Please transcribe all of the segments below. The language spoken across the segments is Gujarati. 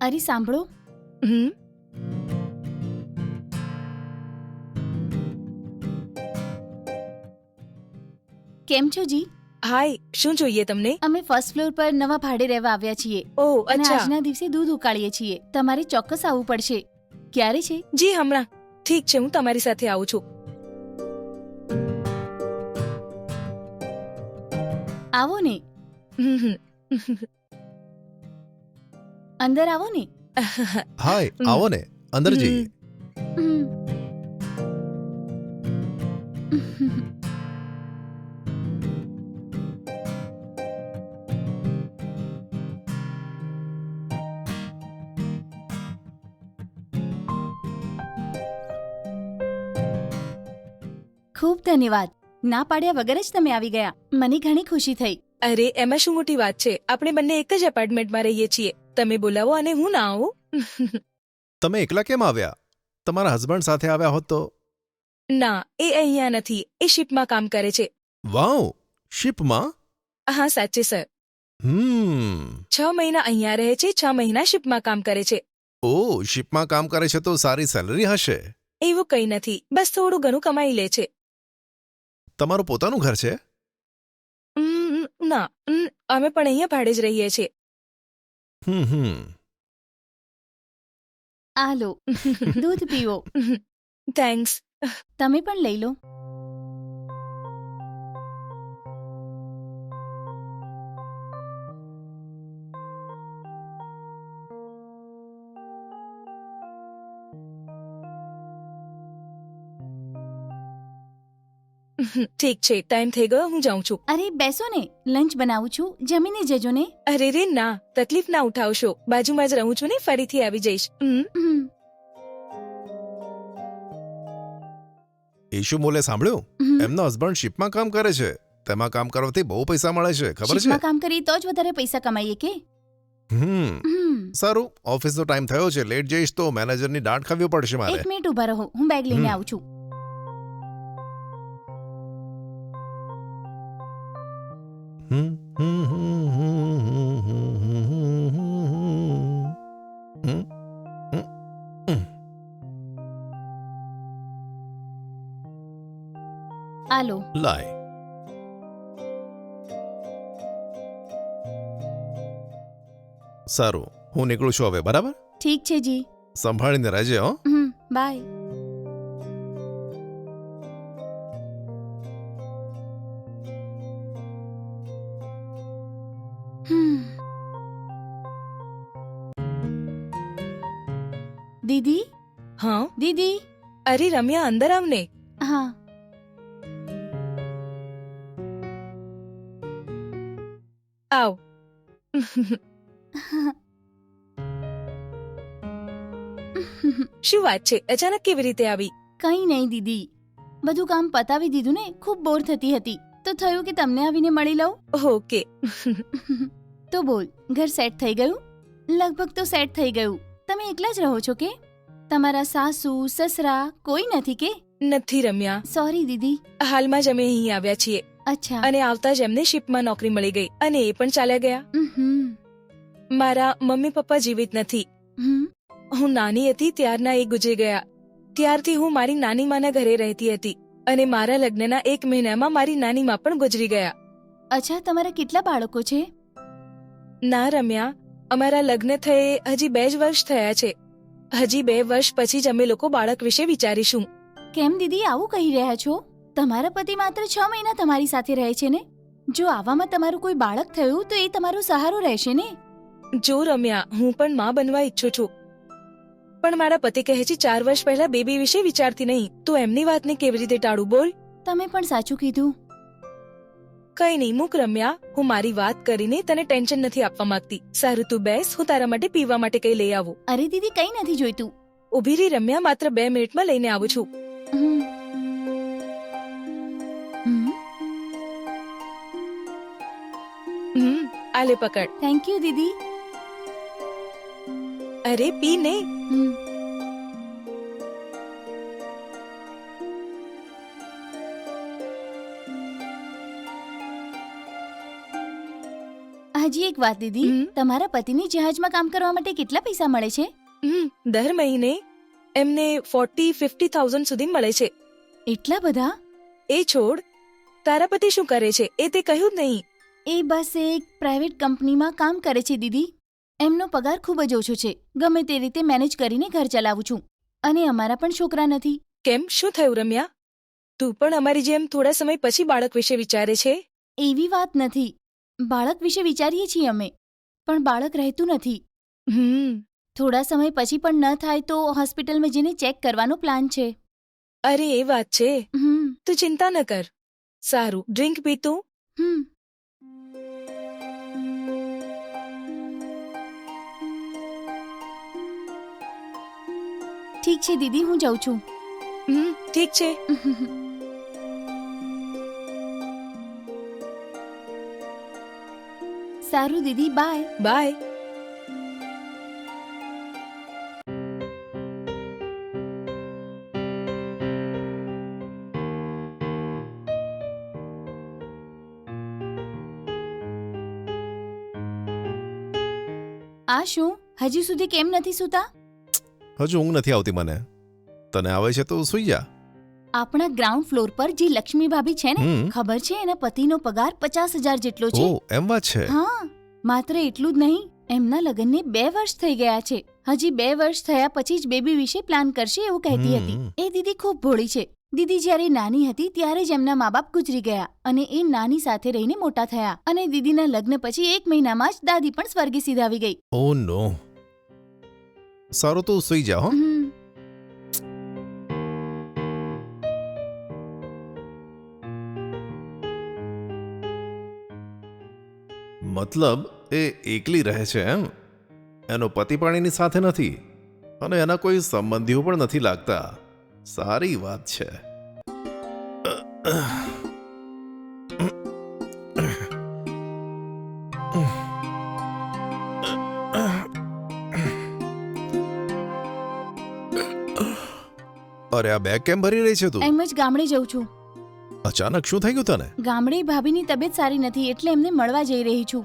અરે સાંભળો. હમ? કેમ છો જી? હાય શું જોઈએ તમને? અમે ફર્સ્ટ ફ્લોર પર નવા ભાડે રહેવા આવ્યા છીએ. ઓહ અને અચ્છા. આજના દિવસે દૂધ ઉકાળીએ છીએ. તમારે ચોક્કસ આવવું પડશે. ક્યારે છે? જી હમણાં. ઠીક છે હું તમારી સાથે આવું છું. આવો ને. હમ હમ. અંદર આવો ને હાય હમ. આવો ને અંદર જઈએ હમ. ખૂબ ધન્યવાદ ના પાડ્યા વગર જ તમે આવી ગયા મને ઘણી ખુશી થઈ અરે એમાં શું મોટી વાત છે? આપણે બંને એક જ એપાર્ટમેન્ટમાં રહીએ છીએ. તમે બોલાવો અને હું ના આવું. તમે એકલા કેમ આવ્યા? તમારા હસબન્ડ સાથે આવ્યા હોત તો? ના એ અહીંયા નથી. એ શિપમાં કામ કરે છે. વાવ! શિપમાં હા સાચે સર. હમ. છ મહિના અહીંયા રહે છે છ મહિના શિપમાં કામ કરે છે. ઓ શિપમાં કામ કરે છે તો સારી સેલરી હશે. એવું કંઈ નથી. બસ થોડું ઘણું કમાઈ લે છે. તમારું પોતાનું ઘર છે? ના અમે પણ અહીંયા ભાડે જ રહીએ છીએ. હમ હમ. આ લો દૂધ પીવો. થેન્ક્સ તમે પણ લઈ લો. ઠીક છે ટાઈમ થઈ ગયો હું જાઉં છું. અરે બેસો ને લંચ બનાવું છું જમીને જજો ને. અરે રે ના તકલીફ ના ઉઠાવશો. બાજુમાં જ રહું છું ને ફરીથી આવી જઈશ. ઈશુ બોલે સાંભળ્યું? એમનો હસબન્ડ શિપમાં કામ કરે છે. તેમાં કામ કરવાથી બહુ પૈસા મળે છે ખબર છે? કામ કરી તો જ વધારે પૈસા કમાઈએ કે? હમ. સારું ઓફિસનો ટાઈમ થયો છે લેટ જઈશ તો મેનેજરની દાંટ ખાવી પડશે મારે. એક મિનિટ ઊભા રહો હું બેગ લઈને આવું છું. લાય સારું હું નીકળું છું હવે બરાબર? ઠીક છે જી. સંભાળીને રહેજે હો. Hmm bye. દીદી? હા? દીદી? અરે રમ્યા અંદર આવને હા. આવ શું વાત છે? અચાનક કેવી રીતે આવી? કઈ નહીં દીદી. બધું કામ પતાવી દીધું ને ખૂબ બોર થતી હતી. તો થયું કે તમને આવીને મળી લઉં? ઓકે. તો બોલ ઘર સેટ થઈ ગયું? લગભગ તો સેટ થઈ ગયું. તમે એકલા જ રહો છો કે? તમારા સાસુ સસરા કોઈ નથી કે? નથી રમ્યા. સોરી દીદી. હાલમાં જ અમે અહીં આવ્યા છીએ. અચ્છા. અને આવતા જ એમને શિપમાં નોકરી મળી ગઈ અને એ પણ ચાલ્યા ગયા. મારા મમ્મી પપ્પા જીવિત નથી. હું નાની હતી ત્યારના એ ગુજરી ગયા. ત્યારથી હું મારી નાની માના ઘરે રહેતી હતી અને મારા લગ્નના એક મહિનામાં મારી નાની માં પણ ગુજરી ગયા. અચ્છા તમારા કેટલા બાળકો છે? ના રમ્યા. અમારા લગ્ન થયે હજી બે જ વર્ષ થયા છે. હજી બે વર્ષ પછી જ અમે લોકો બાળક વિશે વિચારીશું. કેમ દીદી આવું કહી રહ્યા છો? તમારા પતિ માત્ર છ મહિના તમારી સાથે રહે છે ને? જો આવામાં તમારું કોઈ બાળક થયું તો એ તમારો સહારો રહેશે ને? જો રમ્યા હું પણ માં બનવા ઈચ્છું છું. પણ મારા પતિ કહે છે ચાર વર્ષ પહેલા બેબી વિશે વિચારતી નહીં. તો એમની વાતને કેવી રીતે ટાળું બોલ? તમે પણ સાચું કીધું. કઈ નહીં મૂક રમ્યા. હું મારી વાત કરીને તને ટેન્શન નથી આપવા માંગતી. સારું તું બેસ. હું તારા માટે પીવા માટે કઈ લઈ આવું. અરે દીદી કઈ નથી જોઈતું. ઊભી રહી રમ્યા માત્ર બે મિનિટમાં લઈને આવું છું. હમ આ લે પકડ થેન્ક યુ દીદી અરે પી ને હજી એક વાત દીદી. તમારા પતિની જહાજમાં કામ કરવા માટે કેટલા પૈસા મળે છે? દર મહિને એમને ફોર્ટી ફિફ્ટી થાઉઝન્ડ સુધી મળે છે. એટલા બધા? એ છોડ તારા પતિ શું કરે છે? એ તે કહ્યું જ નહીં. એ બસ એક પ્રાઇવેટ કંપનીમાં કામ કરે છે દીદી. એમનો પગાર ખૂબ જ ઓછો છે. ગમે તે રીતે મેનેજ કરીને ઘર ચલાવું છું. અને અમારા પણ છોકરા નથી. કેમ? શું થયું રમ્યા? તું પણ અમારી જેમ થોડા સમય પછી બાળક વિશે વિચારે છે? એવી વાત નથી. બાળક વિશે વિચારીએ છીએ અમે. પણ બાળક રહેતું નથી. હમ. થોડા સમય પછી પણ ન થાય તો હોસ્પિટલમાં જઈને ચેક કરવાનો પ્લાન છે. અરે એ વાત છે. હમ. તું ચિંતા ન કર. સારું. ડ્રિંક પીતું હમ. ઠીક છે દીદી હું જાઉં છું. હમ ઠીક છે. સારું દીદી બાય. બાય. આ શું? હજી સુધી કેમ નથી સૂતા? હજુ ઊંઘ નથી આવતી મને. તને આવે છે તો સુઈ જા. આપણા ગ્રાઉન્ડ ફ્લોર પર જે લક્ષ્મી ભાભી છે ને હમ. ખબર છે એના પતિનો પગાર પચાસ હજાર જેટલો છે? ઓ એમ વાત છે. હા માત્ર એટલું જ નહીં એમના લગ્નને બે વર્ષ થઈ ગયા છે. હજી બે વર્ષ થયા પછી જ બેબી વિશે પ્લાન કરશે એવું કહેતી હમ. હતી. એ દીદી ખૂબ ભોળી છે. દીદી જ્યારે નાની હતી ત્યારે જ એમના મા બાપ ગુજરી ગયા અને એ નાની સાથે રહીને મોટા થયા અને દીદીના લગ્ન પછી એક મહિનામાં જ દાદી પણ સ્વર્ગે સીધાવી ગઈ. ઓ નો. સારું તો સુઈ જા હો. હમ. મતલબ એ એકલી રહે છે એમ? એનો પતિ પણ એની સાથે નથી અને એના કોઈ સંબંધીઓ પણ નથી લાગતા. સારી વાત છે. અરે આ બેગ કેમ ભરી રહી છે તું? એમ જ ગામડે જઉં છું. અચાનક શું થઈ ગયું તને? ગામડે ભાભીની તબિયત સારી નથી એટલે એમને મળવા જઈ રહી છું.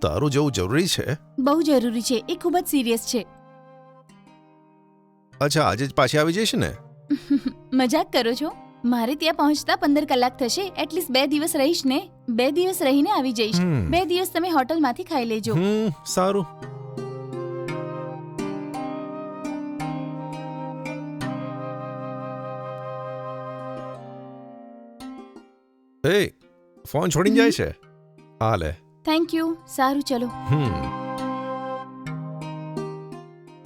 તારું જવું જરૂરી છે? બહુ જરૂરી છે એ ખૂબ જ સિરિયસ છે. અચ્છા આજે જ પાછી આવી જઈશ ને? મજાક કરો છો? મારે ત્યાં પહોંચતા પંદર કલાક થશે એટલીસ્ટ બે દિવસ રહીશ ને. બે દિવસ રહીને આવી જઈશ. બે દિવસ તમે હોટલમાંથી ખાઈ લેજો. સારું. એ ફોન છોડીને જાય છે? હા લે. થેન્ક યુ સારું ચલો. હમ.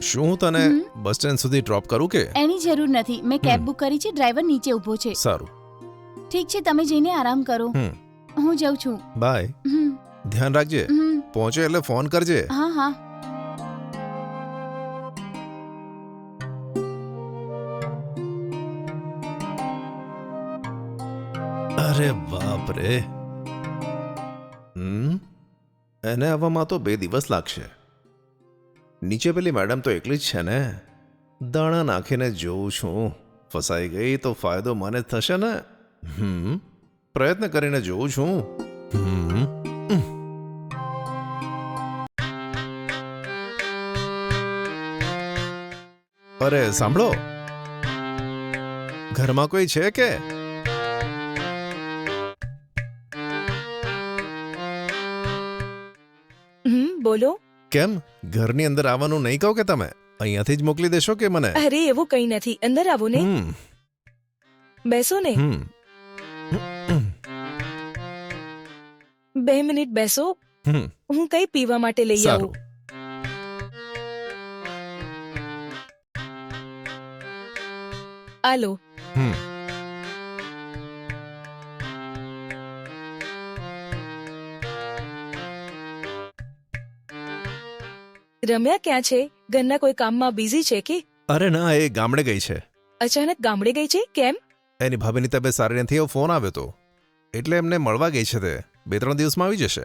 શું હું તને બસ સ્ટેન્ડ સુધી ડ્રોપ કરું કે? એની જરૂર નથી. મેં કેબ બુક કરી છે ડ્રાઈવર નીચે ઊભો છે. સારું. ઠીક છે તમે જઈને આરામ કરો. હું જાઉં છું. બાય. ધ્યાન રાખજે. પહોંચે એટલે ફોન કરજે. હા હા. અરે બાપ રે. હમ? એને આવવામાં તો બે દિવસ લાગશે. નીચે પેલી મેડમ તો એકલી જ છે ને. દાણા નાખીને જોઉં છું. ફસાઈ ગઈ તો ફાયદો મને થશે ને? હમ? પ્રયત્ન કરીને જોઉં છું. હમ? અરે, સાંભળો. ઘરમાં કોઈ છે કે? બોલો? કેમ? ઘરની અંદર આવવાનું નહીં કહો કે તમે. અહીંયાથી જ મોકલી દેશો કે મને? અરે એવું કંઈ નથી. અંદર આવો ને. હમ. બેસો ને. હમ. બે મિનિટ બેસો. હમ. હું કઈ પીવા માટે લઈ સારું. આવું. આલો. હમ. રમ્યા ક્યાં છે? ઘરના કોઈ કામમાં બિઝી છે કે? અરે ના એ ગામડે ગઈ છે. અચાનક ગામડે ગઈ છે? કેમ? એની ભાભીની તબિયત સારી નથી એવો ફોન આવ્યો તો. એટલે એમને મળવા ગઈ છે તે. બે ત્રણ દિવસમાં આવી જશે.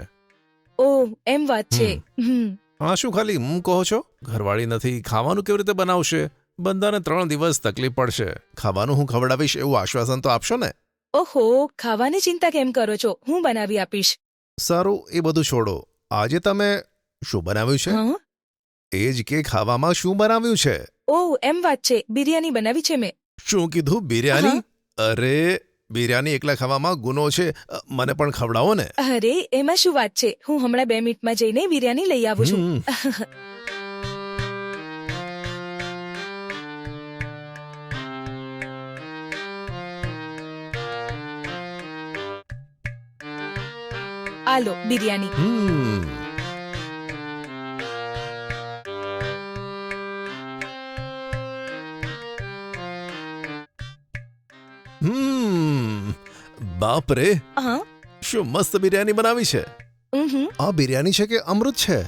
ઓ એમ વાત છે. હમ. હા શું ખાલી હું કહો છો? ઘરવાળી નથી. ખાવાનું કેવી રીતે બનાવશે? બંધાને ત્રણ દિવસ તકલીફ પડશે. ખાવાનું હું ખવડાવીશ એવું આશ્વાસન તો આપશો ને? ઓહો ખાવાની ચિંતા કેમ કરો છો? હું બનાવી આપીશ. સારું એ બધું છોડો. આજે તમે શું બનાવ્યું છે? હા? એ જ કે ખાવામાં શું બનાવ્યું છે? ઓ એમ વાત છે. બિરયાની બનાવી છે મેં. શું કીધું? બિરયાની? અરે બિરયાની એકલા ખાવામાં ગુનો છે. મને પણ ખવડાવો ને. અરે એમાં શું વાત છે? હું હમણાં બે મિનિટમાં જઈને બિરયાની લઈ આવું છું. આલો બિરયાની. બાપ રે હા. શું મસ્ત બિરયાની બનાવી છે. આ બિરયાની છે કે અમૃત છે?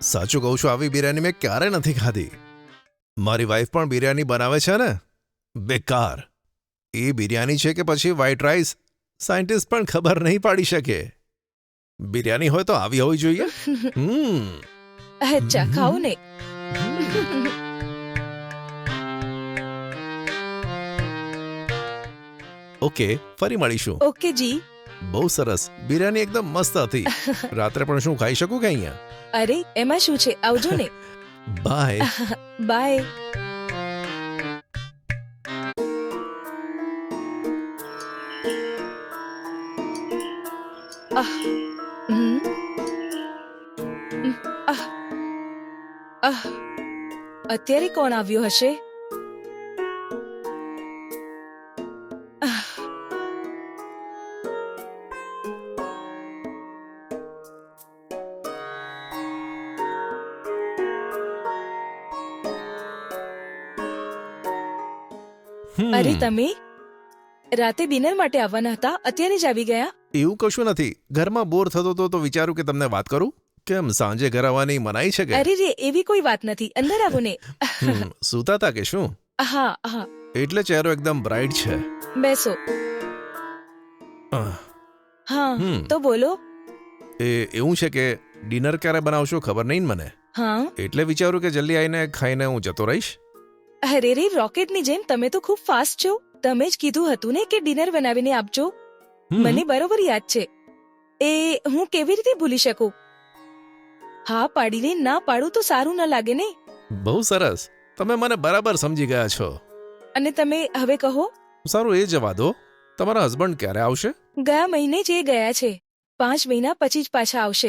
સાચું કહું છું આવી બિરયાની મેં ક્યારે નથી ખાધી. મારી વાઈફ પણ બિરયાની બનાવે છે ને? બેકાર. એ બિરયાની છે કે પછી વ્હાઈટ રાઈસ સાયન્ટિસ્ટ પણ ખબર નહીં પાડી શકે. બિરયાની હોય તો આવી હોવી જોઈએ. હમ. અચ્છા ખાઉં ને. ઓકે ફરી મળીશું. ઓકે જી. બહુ સરસ. બિરયાની એકદમ મસ્ત હતી. રાત્રે પણ શું ખાઈ શકું કે અહીંયા? અરે એમાં શું છે? આવજો ને. બાય. બાય. આહ. આહ. અત્યારે કોણ આવ્યું હશે? તમે? રાતે ડિનર માટે આવવાના હતા અત્યારે જ આવી ગયા? એવું કશું નથી. ઘરમાં બોર થતો હતો તો વિચારું કે તમને વાત કરું? કેમ સાંજે ઘર આવવાની મનાઈ છે કે? અરે રે એવી કોઈ વાત નથી. અંદર આવો ને. હમ, સૂતા હતા કે શું? હા હા. એટલે ચહેરો એકદમ બ્રાઇટ છે. બેસો. આહ, હા હમ. તો બોલો. એ એવું છે કે ડિનર ક્યારે બનાવશો ખબર નહીં ને મને? હા. એટલે વિચારું કે જલ્દી આવીને ખાઈને હું જતો રહીશ? અરે રે રોકેટની જેમ તમે તો ખૂબ ફાસ્ટ છો. તમે જ કીધું હતું ને કે ડિનર બનાવીને આપજો. મને બરોબર યાદ છે. એ હું કેવી રીતે ભૂલી શકું? હા પાડીને ના પાડું તો સારું ન લાગે ને. બહુ સરસ. તમે મને બરાબર સમજી ગયા છો. અને તમે હવે કહો? સારું એ જવા દો. તમારા હસબન્ડ ક્યારે આવશે? ગયા મહિને જ એ ગયા છે. પાંચ મહિના પછી જ પાછા આવશે.